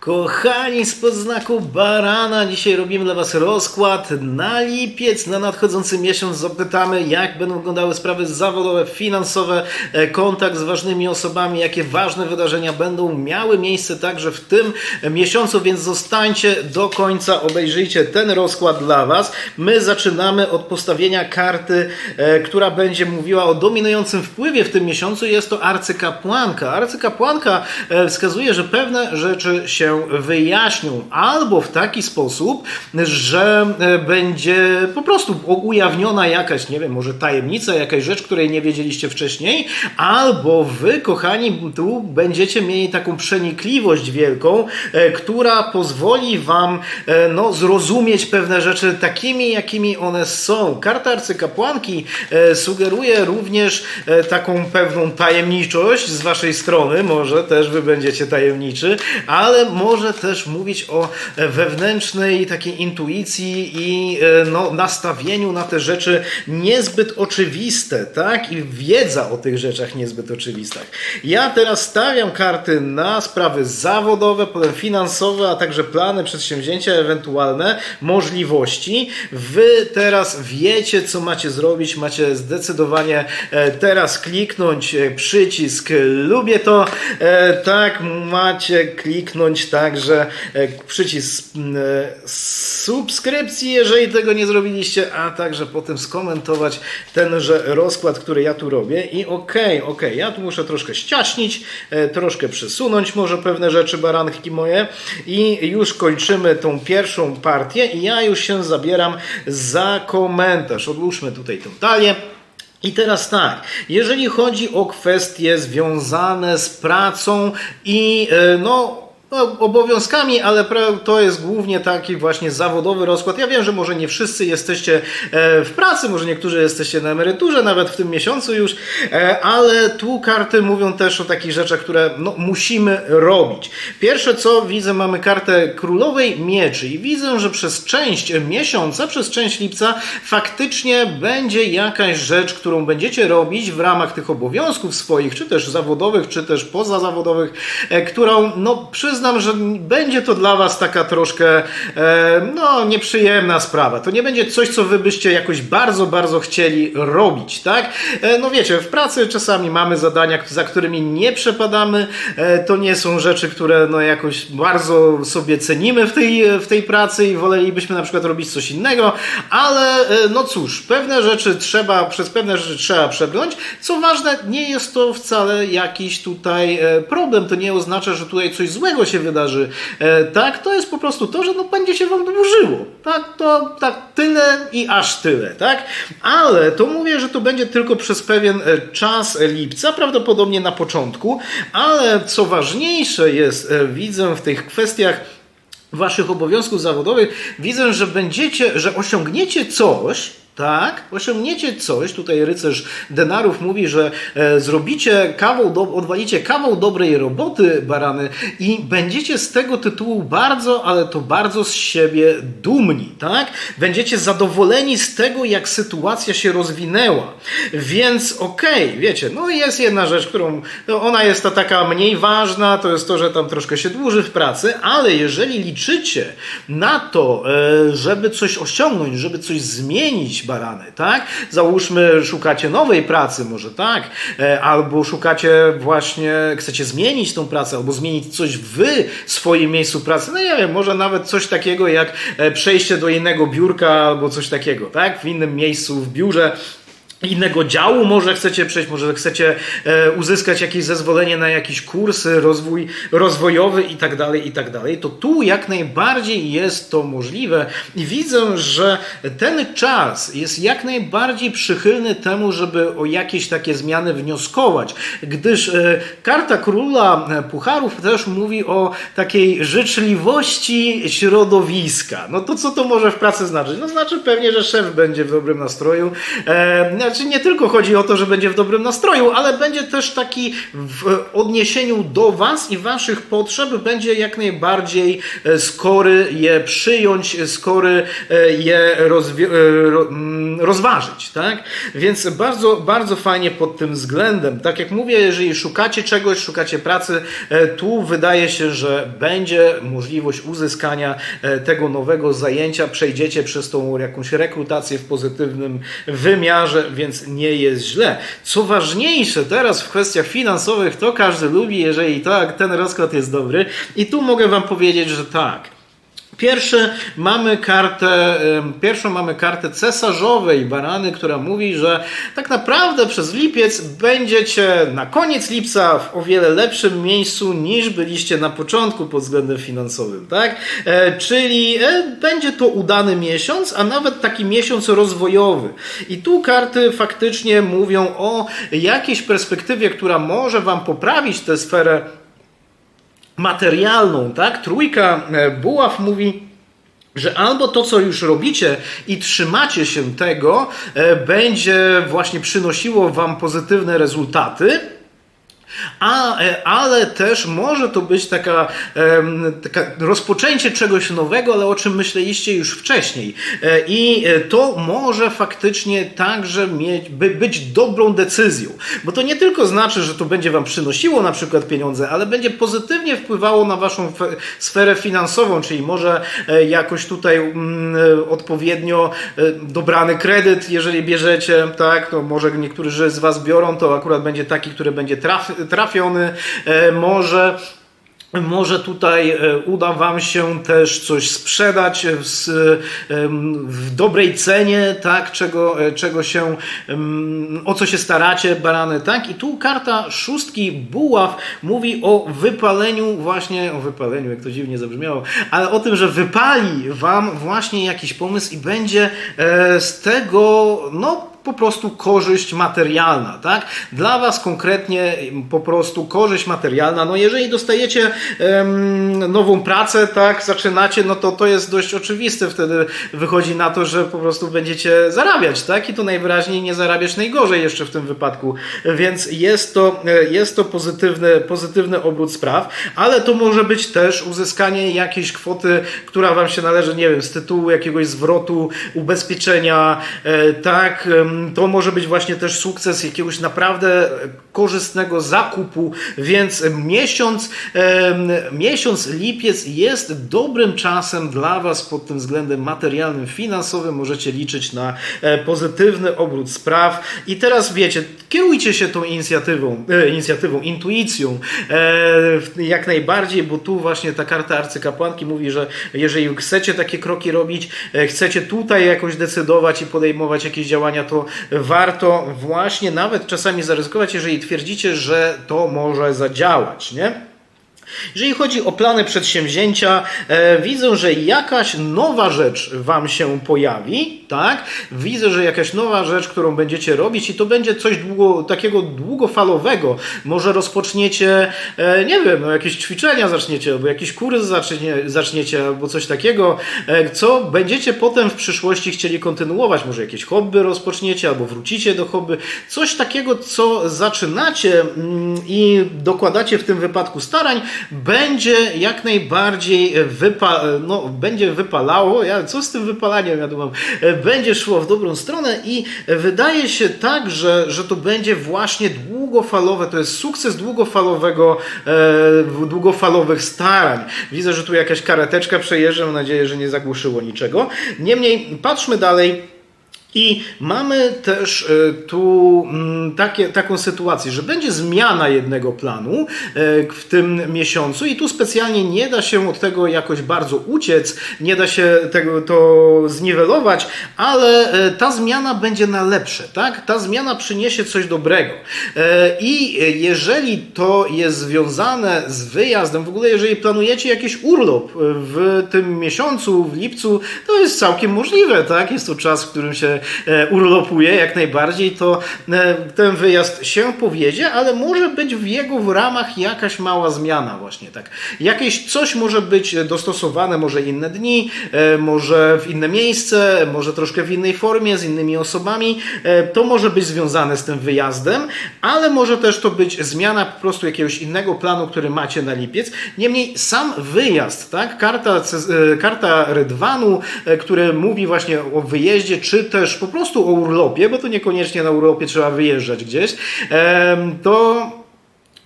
Kochani, spod znaku barana, dzisiaj robimy dla Was rozkład na lipiec, na nadchodzący miesiąc. Zapytamy, jak będą wyglądały sprawy zawodowe, finansowe, e, kontakt z ważnymi osobami, jakie ważne wydarzenia będą miały miejsce także w tym miesiącu, więc zostańcie do końca, obejrzyjcie ten rozkład dla Was. My zaczynamy od postawienia karty, e, która będzie mówiła o dominującym wpływie w tym miesiącu. Jest to arcykapłanka. Arcykapłanka e, wskazuje, że pewne rzeczy się wyjaśnią albo w taki sposób, że e, będzie po prostu ujawniona jakaś, nie wiem, może tajemnica, jakaś rzecz, której nie wiedzieliście wcześniej, albo wy, kochani, tu będziecie mieli taką przenikliwość wielką, e, która pozwoli wam e, no, zrozumieć pewne rzeczy takimi, jakimi one są. Karta arcykapłanki sugeruje również taką pewną tajemniczość z waszej strony, może też wy będziecie tajemniczy, ale może też mówić o e, wewnętrznej takiej intuicji i e, no, nastawieniu na te rzeczy niezbyt oczywiste, tak? I wiedza o tych rzeczach niezbyt oczywistych. Ja teraz stawiam karty na sprawy zawodowe, potem finansowe, a także plany, przedsięwzięcia ewentualne, możliwości. Wy teraz wiecie, co macie zrobić, macie zdecydowanie e, teraz kliknąć przycisk lubię to, tak, macie kliknąć także e, przycisk e, subskrypcji, jeżeli tego nie zrobiliście, a także potem skomentować tenże rozkład, który ja tu robię i okej, okej, ja tu muszę troszkę ściaśnić, e, troszkę przesunąć może pewne rzeczy, baranki moje i już kończymy tą pierwszą partię i ja już się zabieram za komentarz. Odłóżmy tutaj tą talię. I teraz tak, jeżeli chodzi o kwestie związane z pracą i no, no, obowiązkami, ale to jest głównie taki właśnie zawodowy rozkład. Ja wiem, że może nie wszyscy jesteście e, w pracy, może niektórzy jesteście na emeryturze, nawet w tym miesiącu już, e, ale tu karty mówią też o takich rzeczach, które no, musimy robić. Pierwsze co widzę, mamy kartę królowej mieczy i widzę, że przez część miesiąca, przez część lipca faktycznie będzie jakaś rzecz, którą będziecie robić w ramach tych obowiązków swoich, czy też zawodowych, czy też pozazawodowych, e, którą no przyznam, że będzie to dla Was taka troszkę e, no nieprzyjemna sprawa. To nie będzie coś, co Wy byście jakoś bardzo, bardzo chcieli robić, tak? E, no wiecie, w pracy czasami mamy zadania, za którymi nie przepadamy, e, to nie są rzeczy, które no jakoś bardzo sobie cenimy w tej, w tej pracy i wolelibyśmy na przykład robić coś innego, ale no cóż, pewne rzeczy trzeba, przez pewne rzeczy trzeba przebrnąć. Co ważne, nie jest to wcale jakiś tutaj problem, to nie oznacza, że tutaj coś złego się wydarzy. E, tak, to jest po prostu to, że no będzie się wam dłużyło. Tak, to tak tyle i aż tyle, tak? Ale to mówię, że to będzie tylko przez pewien e, czas lipca, prawdopodobnie na początku, ale co ważniejsze jest, e, widzę w tych kwestiach waszych obowiązków zawodowych, widzę, że będziecie, że osiągniecie coś, tak, osiągniecie coś, tutaj rycerz denarów mówi, że e, zrobicie kawał, do, odwalicie kawał dobrej roboty, barany, i będziecie z tego tytułu bardzo, ale to bardzo z siebie dumni, tak? Będziecie zadowoleni z tego, jak sytuacja się rozwinęła. Więc okej, wiecie, no jest jedna rzecz, którą, no ona jest ta taka mniej ważna, to jest to, że tam troszkę się dłuży w pracy, ale jeżeli liczycie na to, e, żeby coś osiągnąć, żeby coś zmienić, barany, tak? Załóżmy, szukacie nowej pracy, może tak? E, Albo szukacie właśnie, chcecie zmienić tą pracę, albo zmienić coś wy w swoim miejscu pracy. No nie wiem, może nawet coś takiego jak e, przejście do innego biurka, albo coś takiego, tak? W innym miejscu, w biurze innego działu może chcecie przejść, może chcecie e, uzyskać jakieś zezwolenie na jakiś kurs, e, rozwój rozwojowy i tak dalej, i tak dalej, to tu jak najbardziej jest to możliwe i widzę, że ten czas jest jak najbardziej przychylny temu, żeby o jakieś takie zmiany wnioskować, gdyż e, karta króla pucharów też mówi o takiej życzliwości środowiska. No to co to może w pracy znaczyć? No znaczy pewnie, że szef będzie w dobrym nastroju, znaczy nie tylko chodzi o to, że będzie w dobrym nastroju, ale będzie też taki w odniesieniu do Was i Waszych potrzeb, będzie jak najbardziej e, skory je przyjąć, skory e, je rozwi- e, ro- mm, rozważyć, tak? Więc bardzo, bardzo fajnie pod tym względem. Tak jak mówię, jeżeli szukacie czegoś, szukacie pracy, tu wydaje się, że będzie możliwość uzyskania tego nowego zajęcia, przejdziecie przez tą jakąś rekrutację w pozytywnym wymiarze, więc nie jest źle. Co ważniejsze teraz w kwestiach finansowych, to każdy lubi, jeżeli tak, ten rozkład jest dobry. I tu mogę Wam powiedzieć, że tak. Pierwsze mamy kartę, pierwszą mamy kartę cesarzowej barany, która mówi, że tak naprawdę przez lipiec będziecie na koniec lipca w o wiele lepszym miejscu niż byliście na początku pod względem finansowym, tak? E, czyli e, będzie to udany miesiąc, a nawet taki miesiąc rozwojowy. I tu karty faktycznie mówią o jakiejś perspektywie, która może Wam poprawić tę sferę materialną, tak? Trójka e, buław mówi, że albo to, co już robicie i trzymacie się tego, e, będzie właśnie przynosiło Wam pozytywne rezultaty. A, e, ale też może to być taka, taka rozpoczęcie czegoś nowego, ale o czym myśleliście już wcześniej. E, I e, to może faktycznie także mieć, by, być dobrą decyzją. Bo to nie tylko znaczy, że to będzie Wam przynosiło na przykład pieniądze, ale będzie pozytywnie wpływało na Waszą fe- sferę finansową, czyli może jakoś tutaj mm, odpowiednio dobrany kredyt, jeżeli bierzecie, tak, to może niektórzy z Was biorą, to akurat będzie taki, który będzie traf, trafiony, e, może może tutaj e, uda Wam się też coś sprzedać w, em, w dobrej cenie, tak, czego, e, czego się, o co się staracie, barany, tak? I tu karta szóstki buław mówi o wypaleniu, właśnie o wypaleniu, jak to dziwnie zabrzmiało, ale o tym, że wypali Wam właśnie jakiś pomysł i będzie e, z tego, no, po prostu korzyść materialna, tak? Dla Was konkretnie po prostu korzyść materialna. No jeżeli dostajecie nową pracę, tak, zaczynacie, no to to jest dość oczywiste. Wtedy wychodzi na to, że po prostu będziecie zarabiać, tak? I to najwyraźniej nie zarabiać najgorzej jeszcze w tym wypadku. Więc jest to, e, jest to pozytywny, pozytywny obrót spraw, ale to może być też uzyskanie jakiejś kwoty, która Wam się należy, nie wiem, z tytułu jakiegoś zwrotu, ubezpieczenia, e, tak? To może być właśnie też sukces jakiegoś naprawdę korzystnego zakupu, więc miesiąc, miesiąc lipiec jest dobrym czasem dla Was pod tym względem materialnym, finansowym. Możecie liczyć na e, pozytywny obrót spraw. I teraz wiecie, kierujcie się tą inicjatywą, e, inicjatywą intuicją e, jak najbardziej, bo tu właśnie ta karta arcykapłanki mówi, że jeżeli chcecie takie kroki robić, chcecie tutaj jakoś decydować i podejmować jakieś działania, to warto właśnie nawet czasami zaryzykować, jeżeli twierdzicie, że to może zadziałać, nie? Jeżeli chodzi o plany przedsięwzięcia, e, widzę, że jakaś nowa rzecz Wam się pojawi, tak? Widzę, że jakaś nowa rzecz, którą będziecie robić i to będzie coś długo, takiego długofalowego. Może rozpoczniecie, e, nie wiem, no, jakieś ćwiczenia zaczniecie, albo jakiś kurs zacznie, zaczniecie, albo coś takiego, e, co będziecie potem w przyszłości chcieli kontynuować. Może jakieś hobby rozpoczniecie, albo wrócicie do hobby. Coś takiego, co zaczynacie mm, i dokładacie w tym wypadku starań, będzie jak najbardziej wypa no, będzie wypalało. Ja, co z tym wypalaniem, ja dumam, będzie szło w dobrą stronę i wydaje się tak, że, że to będzie właśnie długofalowe, to jest sukces długofalowego, e, długofalowych starań. Widzę, że tu jakaś kareteczka przejeżdża, mam nadzieję, że nie zagłuszyło niczego. Niemniej, patrzmy dalej i mamy też e, tu mm, takie, taką sytuację, że będzie zmiana jednego planu e, w tym miesiącu i tu specjalnie nie da się od tego jakoś bardzo uciec, nie da się tego to zniwelować, ale e, ta zmiana będzie na lepsze, tak? Ta zmiana przyniesie coś dobrego. I jeżeli to jest związane z wyjazdem, w ogóle jeżeli planujecie jakiś urlop w tym miesiącu, w lipcu, to jest całkiem możliwe, tak? Jest to czas, w którym się urlopuje jak najbardziej, to e, ten wyjazd się powiedzie, ale może być w jego w ramach jakaś mała zmiana właśnie tak. Jakieś coś może być dostosowane, może inne dni, e, może w inne miejsce, może troszkę w innej formie, z innymi osobami. E, To może być związane z tym wyjazdem, ale może też to być zmiana po prostu jakiegoś innego planu, który macie na lipiec. Niemniej sam wyjazd, tak? Karta, e, karta Rydwanu, e, który mówi właśnie o wyjeździe, czy też po prostu o urlopie, bo to niekoniecznie na urlopie trzeba wyjeżdżać gdzieś, to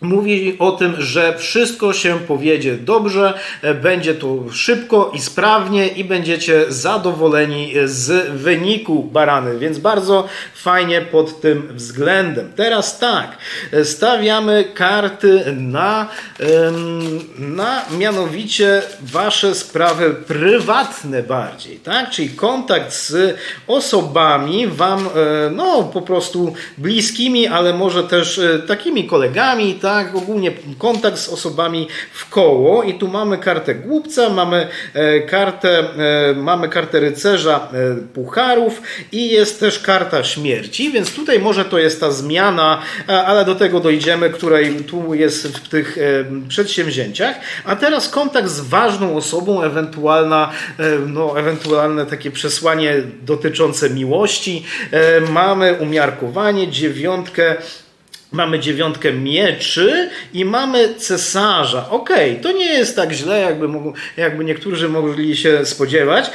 Mówi o tym, że wszystko się powiedzie dobrze, e, będzie to szybko i sprawnie i będziecie zadowoleni z wyniku barany, więc bardzo fajnie pod tym względem. Teraz tak, e, stawiamy karty na, na mianowicie wasze sprawy prywatne bardziej, tak? Czyli kontakt z osobami wam, e, no po prostu bliskimi, ale może też e, takimi kolegami, tak? Ogólnie kontakt z osobami w koło i tu mamy kartę głupca, mamy e, kartę, e, mamy kartę rycerza e, pucharów i jest też karta śmierci, więc tutaj może to jest ta zmiana, ale do tego dojdziemy, której tu jest w tych przedsięwzięciach. A teraz kontakt z ważną osobą, ewentualna, no, ewentualne takie przesłanie dotyczące miłości. Mamy umiarkowanie, dziewiątkę Mamy dziewiątkę mieczy i mamy cesarza. Okej, to nie jest tak źle, jakby, mogą, jakby niektórzy mogli się spodziewać,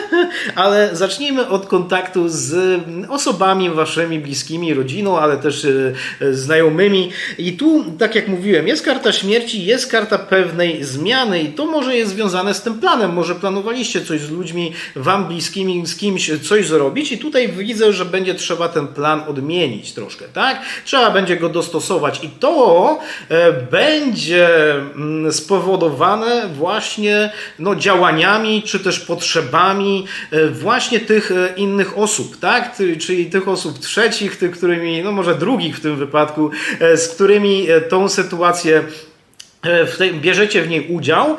ale zacznijmy od kontaktu z osobami waszymi bliskimi, rodziną, ale też e, znajomymi. I tu, tak jak mówiłem, jest karta śmierci, jest karta pewnej zmiany i to może jest związane z tym planem. Może planowaliście coś z ludźmi wam bliskimi, z kimś coś zrobić i tutaj widzę, że będzie trzeba ten plan odmienić troszkę, tak? Trzeba będzie go dostosować i to e, będzie mm, spowodowane właśnie no, działaniami czy też potrzebami e, właśnie tych e, innych osób, tak? Czyli tych osób trzecich, tych, którymi, no może drugich w tym wypadku, z którymi tą sytuację w tej, bierzecie w niej udział,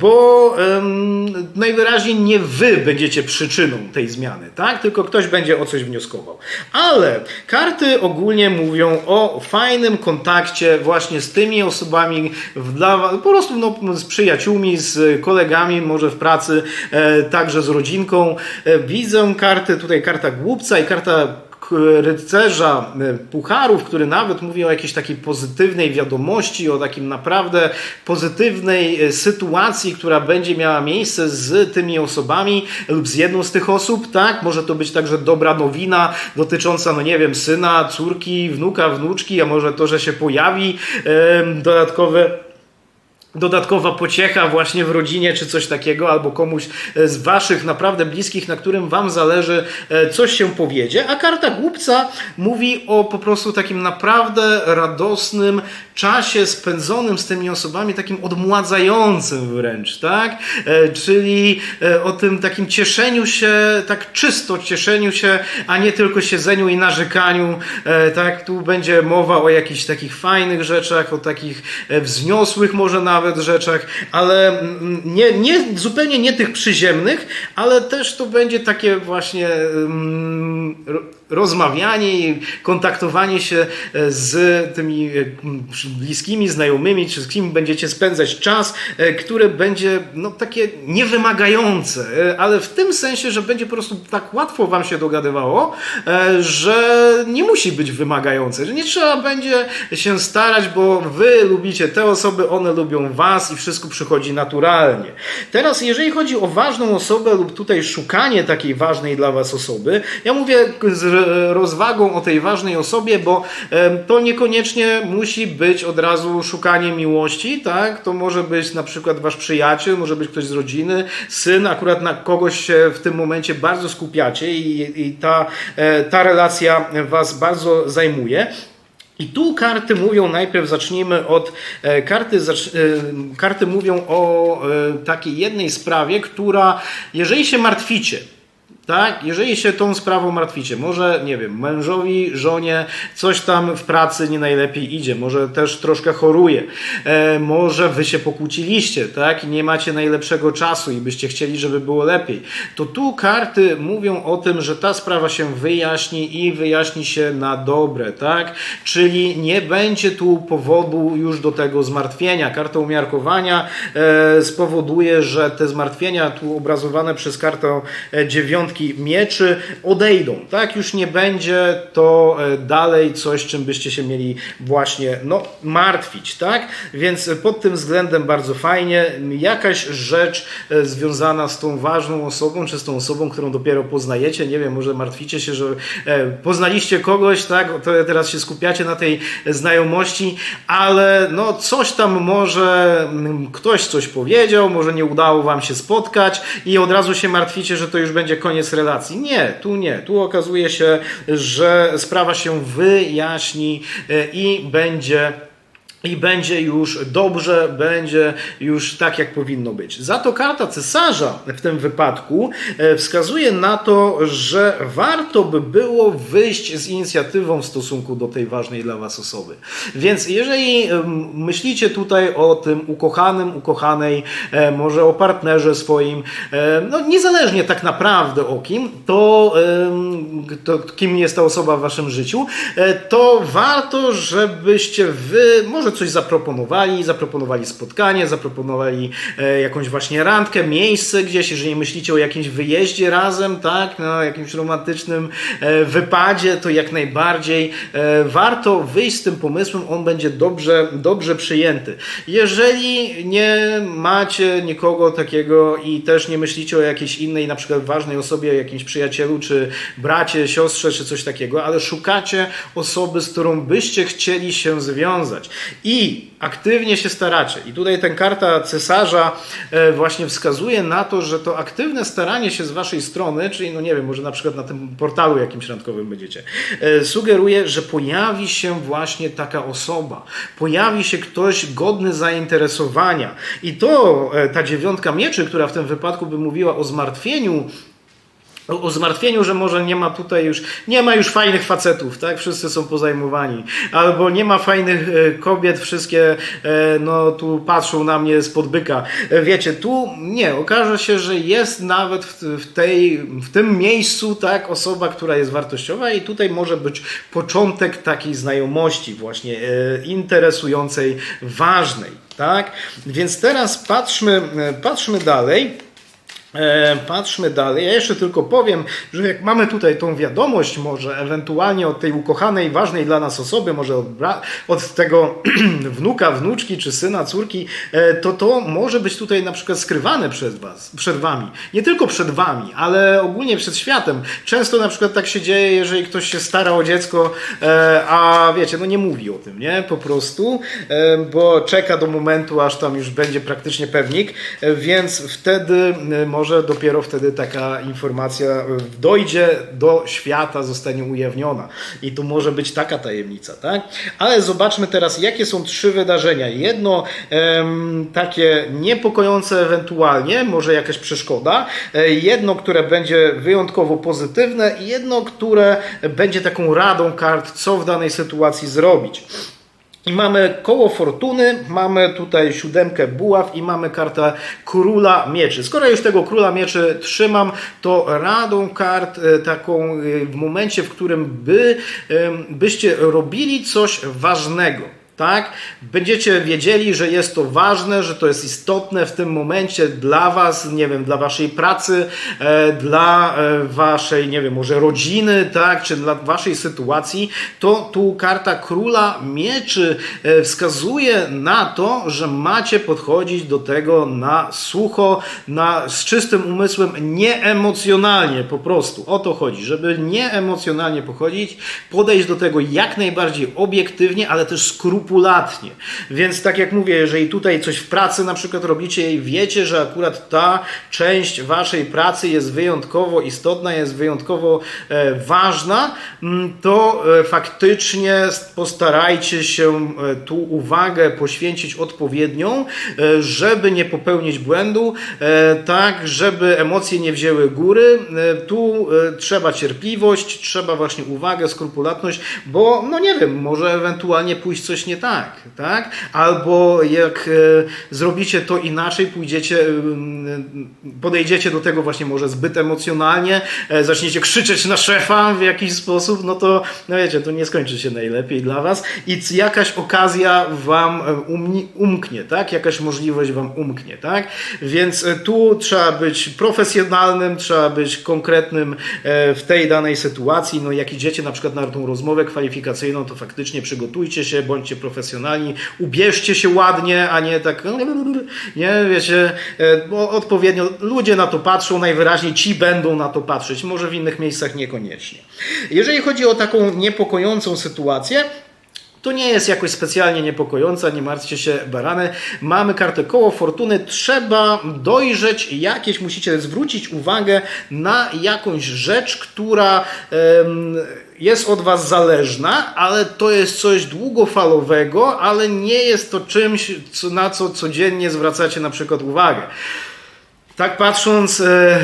bo em, najwyraźniej nie wy będziecie przyczyną tej zmiany, tak? Tylko ktoś będzie o coś wnioskował. Ale karty ogólnie mówią o fajnym kontakcie właśnie z tymi osobami, dla, po prostu no, z przyjaciółmi, z kolegami, może w pracy, e, także z rodzinką. E, widzę karty, tutaj karta głupca i karta rycerza e, pucharów, który nawet mówi o jakiejś takiej pozytywnej wiadomości, o takim naprawdę pozytywnej e, sytuacji, która będzie miała miejsce z tymi osobami lub z jedną z tych osób, tak? Może to być także dobra nowina dotycząca, no nie wiem, syna, córki, wnuka, wnuczki, a może to, że się pojawi dodatkowe dodatkowa pociecha właśnie w rodzinie czy coś takiego, albo komuś e, z waszych naprawdę bliskich, na którym wam zależy, e, coś się powiedzie, a karta głupca mówi o po prostu takim naprawdę radosnym czasie spędzonym z tymi osobami, takim odmładzającym wręcz, tak? E, Czyli o tym takim cieszeniu się, tak czysto cieszeniu się, a nie tylko siedzeniu i narzekaniu, tak? Tu będzie mowa o jakichś takich fajnych rzeczach, o takich wzniosłych może nawet rzeczach, ale nie, nie, zupełnie nie tych przyziemnych, ale też to będzie takie właśnie mm, rozmawianie i kontaktowanie się e, z tymi e, bliskimi, znajomymi, czy z kim będziecie spędzać czas, e, które będzie no, takie niewymagające, ale w tym sensie, że będzie po prostu tak łatwo wam się dogadywało, że nie musi być wymagające, że nie trzeba będzie się starać, bo wy lubicie te osoby, one lubią was i wszystko przychodzi naturalnie. Teraz, jeżeli chodzi o ważną osobę lub tutaj szukanie takiej ważnej dla was osoby, ja mówię z rozwagą o tej ważnej osobie, bo e, to niekoniecznie musi być od razu szukanie miłości, tak? To może być na przykład wasz przyjaciel, może być ktoś z rodziny, syn, akurat na kogoś się w tym momencie bardzo skupiacie i, i ta, e, ta relacja was bardzo zajmuje. I tu karty mówią, najpierw zacznijmy od e, karty, e, karty mówią o e, takiej jednej sprawie, która, jeżeli się martwicie, Tak, jeżeli się tą sprawą martwicie, może, nie wiem, mężowi, żonie coś tam w pracy nie najlepiej idzie, może też troszkę choruje, e, może wy się pokłóciliście, tak, i nie macie najlepszego czasu i byście chcieli, żeby było lepiej, to tu karty mówią o tym, że ta sprawa się wyjaśni i wyjaśni się na dobre, tak, czyli nie będzie tu powodu już do tego zmartwienia. Karta umiarkowania e, spowoduje, że te zmartwienia tu obrazowane przez kartę e, dziewiątki mieczy odejdą, tak? Już nie będzie to e, dalej coś, czym byście się mieli właśnie no, martwić, tak? Więc pod tym względem bardzo fajnie. Jakaś rzecz e, związana z tą ważną osobą, czy z tą osobą, którą dopiero poznajecie, nie wiem, może martwicie się, że e, poznaliście kogoś, tak? To teraz się skupiacie na tej znajomości, ale no coś tam może mm, ktoś coś powiedział, może nie udało wam się spotkać i od razu się martwicie, że to już będzie koniec relacji. Nie, tu nie. Tu okazuje się, że sprawa się wyjaśni e, i będzie i będzie już dobrze, będzie już tak, jak powinno być. Za to karta cesarza w tym wypadku e, wskazuje na to, że warto by było wyjść z inicjatywą w stosunku do tej ważnej dla Was osoby. Więc jeżeli myślicie tutaj o tym ukochanym, ukochanej, e, może o partnerze swoim, e, no niezależnie tak naprawdę o kim, to, to kim jest ta osoba w Waszym życiu, to warto, żebyście Wy może coś zaproponowali, zaproponowali spotkanie, zaproponowali e, jakąś właśnie randkę, miejsce gdzieś, jeżeli myślicie o jakimś wyjeździe razem, tak, no, jakimś romantycznym e, wypadzie, to jak najbardziej e, warto wyjść z tym pomysłem, on będzie dobrze, dobrze przyjęty. Jeżeli nie macie nikogo takiego i też nie myślicie o jakiejś innej, na przykład ważnej osobie, jakimś przyjacielu, czy bracie, siostrze, czy coś takiego, ale szukacie osoby, z którą byście chcieli się związać i aktywnie się staracie. I tutaj ten karta cesarza e, właśnie wskazuje na to, że to aktywne staranie się z waszej strony, czyli no nie wiem, może na przykład na tym portalu jakimś randkowym będziecie, e, sugeruje, że pojawi się właśnie taka osoba. Pojawi się ktoś godny zainteresowania. I to e, ta dziewiątka mieczy, która w tym wypadku by mówiła o zmartwieniu o, o zmartwieniu, że może nie ma tutaj już, nie ma już fajnych facetów, tak? Wszyscy są pozajmowani. Albo nie ma fajnych e, kobiet, wszystkie e, no tu patrzą na mnie spod byka. E, Wiecie, tu nie, okaże się, że jest nawet w, w, tej, w tym miejscu, tak, osoba, która jest wartościowa i tutaj może być początek takiej znajomości właśnie interesującej, ważnej, tak? Więc teraz patrzmy, patrzmy dalej. E, Patrzmy dalej. Ja jeszcze tylko powiem, że jak mamy tutaj tą wiadomość, może ewentualnie od tej ukochanej, ważnej dla nas osoby, może od, od tego wnuka, wnuczki czy syna, córki, e, to to może być tutaj na przykład skrywane przed, was, przed wami. Nie tylko przed wami, ale ogólnie przed światem. Często na przykład tak się dzieje, jeżeli ktoś się stara o dziecko, e, a wiecie, no nie mówi o tym, nie? Po prostu, bo czeka do momentu, aż tam już będzie praktycznie pewnik, więc wtedy e, może dopiero wtedy taka informacja e, dojdzie do świata, zostanie ujawniona. I tu może być taka tajemnica, tak? Ale zobaczmy teraz, jakie są trzy wydarzenia. Jedno em, takie niepokojące ewentualnie, może jakaś przeszkoda. E, Jedno, które będzie wyjątkowo pozytywne i jedno, które będzie taką radą kart, co w danej sytuacji zrobić. I mamy koło fortuny, mamy tutaj siódemkę buław i mamy kartę króla mieczy. Skoro już tego króla mieczy trzymam, to radą kart e, taką e, w momencie, w którym by, byście robili coś ważnego. Tak? Będziecie wiedzieli, że jest to ważne, że to jest istotne w tym momencie dla Was, nie wiem, dla Waszej pracy, e, dla e, Waszej, nie wiem, może rodziny, tak? Czy dla Waszej sytuacji. To tu karta króla mieczy e, wskazuje na to, że macie podchodzić do tego na sucho, na, z czystym umysłem, nieemocjonalnie po prostu. O to chodzi, żeby nieemocjonalnie pochodzić, podejść do tego jak najbardziej obiektywnie, ale też skrupulatnie skrupulatnie. Więc tak jak mówię, jeżeli tutaj coś w pracy na przykład robicie i wiecie, że akurat ta część waszej pracy jest wyjątkowo istotna, jest wyjątkowo e, ważna, mm, to e, faktycznie postarajcie się e, tu uwagę poświęcić odpowiednią, żeby nie popełnić błędu, tak, żeby emocje nie wzięły góry. Tu trzeba cierpliwość, trzeba właśnie uwagę, skrupulatność, bo no nie wiem, może ewentualnie pójść coś nie tak, tak? Albo jak e, zrobicie to inaczej, pójdziecie, podejdziecie do tego właśnie może zbyt emocjonalnie, e, zaczniecie krzyczeć na szefa w jakiś sposób, no to no wiecie, to nie skończy się najlepiej dla was i jakaś okazja wam e, umknie, tak? Jakaś możliwość wam umknie, tak? Więc tu trzeba być profesjonalnym, trzeba być konkretnym w tej danej sytuacji. No jak idziecie na przykład na tą rozmowę kwalifikacyjną, to faktycznie przygotujcie się, bądźcie profesjonalni, ubierzcie się ładnie, a nie tak, nie, wiecie, e, bo odpowiednio. Ludzie na to patrzą, najwyraźniej ci będą na to patrzeć, może w innych miejscach niekoniecznie. Jeżeli chodzi o taką niepokojącą sytuację, to nie jest jakoś specjalnie niepokojąca, nie martwcie się, barany. Mamy kartę koło fortuny, trzeba dojrzeć jakieś, musicie zwrócić uwagę na jakąś rzecz, która em, jest od Was zależna, ale to jest coś długofalowego, ale nie jest to czymś, na co codziennie zwracacie na przykład uwagę. Tak patrząc, e,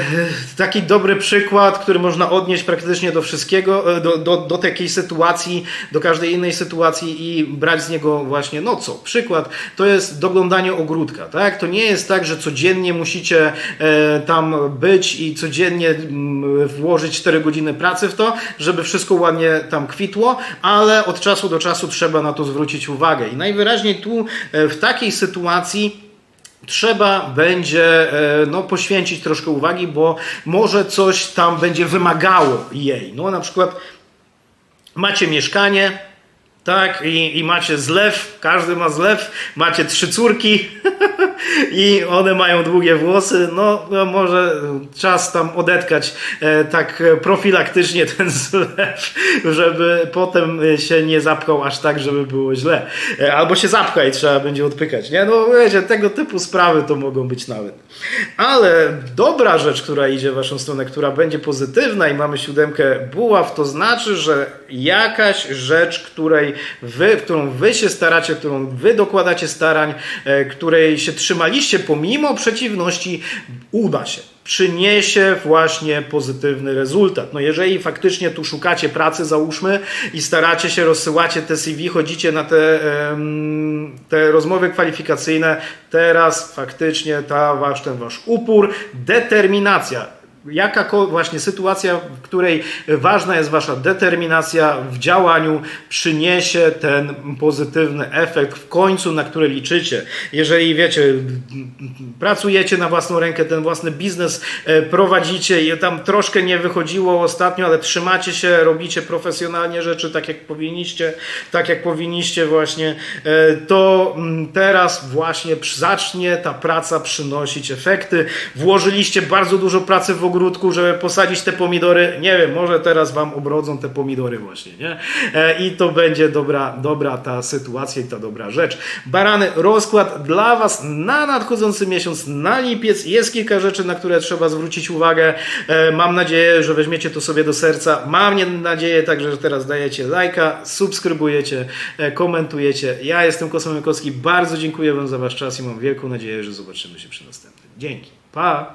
taki dobry przykład, który można odnieść praktycznie do wszystkiego, e, do, do, do takiej sytuacji, do każdej innej sytuacji i brać z niego właśnie, no co, przykład, to jest doglądanie ogródka, tak? To nie jest tak, że codziennie musicie e, tam być i codziennie mm, włożyć 4 godziny pracy w to, żeby wszystko ładnie tam kwitło, ale od czasu do czasu trzeba na to zwrócić uwagę. I najwyraźniej tu e, w takiej sytuacji trzeba będzie e, no, poświęcić troszkę uwagi, bo może coś tam będzie wymagało jej. No na przykład macie mieszkanie, tak, i, i macie zlew, każdy ma zlew, macie trzy córki i one mają długie włosy, no, no może czas tam odetkać e, tak profilaktycznie ten zlew, żeby potem się nie zapchał aż tak, żeby było źle. E, albo się zapcha i trzeba będzie odpykać, nie? No wiecie, tego typu sprawy to mogą być nawet. Ale dobra rzecz, która idzie w waszą stronę, która będzie pozytywna i mamy siódemkę buław, to znaczy, że jakaś rzecz, której wy, którą wy się staracie, którą wy dokładacie starań, e, której się trzymaliście pomimo przeciwności, uda się. Przyniesie właśnie pozytywny rezultat. No jeżeli faktycznie tu szukacie pracy, załóżmy, i staracie się, rozsyłacie te CV, chodzicie na te, te rozmowy kwalifikacyjne, teraz faktycznie ta wasz, ten wasz upór, determinacja jaka właśnie sytuacja, w której ważna jest wasza determinacja w działaniu, przyniesie ten pozytywny efekt w końcu, na który liczycie. Jeżeli wiecie, pracujecie na własną rękę, ten własny biznes e, prowadzicie i tam troszkę nie wychodziło ostatnio, ale trzymacie się, robicie profesjonalnie rzeczy tak jak powinniście, tak jak powinniście właśnie, e, to mm, teraz właśnie zacznie ta praca przynosić efekty. Włożyliście bardzo dużo pracy w ogródku, żeby posadzić te pomidory. Nie wiem, może teraz wam obrodzą te pomidory właśnie, nie? E, I to będzie dobra, dobra ta sytuacja i ta dobra rzecz. Barany, rozkład dla was na nadchodzący miesiąc, na lipiec. Jest kilka rzeczy, na które trzeba zwrócić uwagę. E, Mam nadzieję, że weźmiecie to sobie do serca. Mam nadzieję także, że teraz dajecie lajka, subskrybujecie, e, komentujecie. Ja jestem Kosmo Mykowski. Bardzo dziękuję wam za wasz czas i mam wielką nadzieję, że zobaczymy się przy następnym. Dzięki. Pa!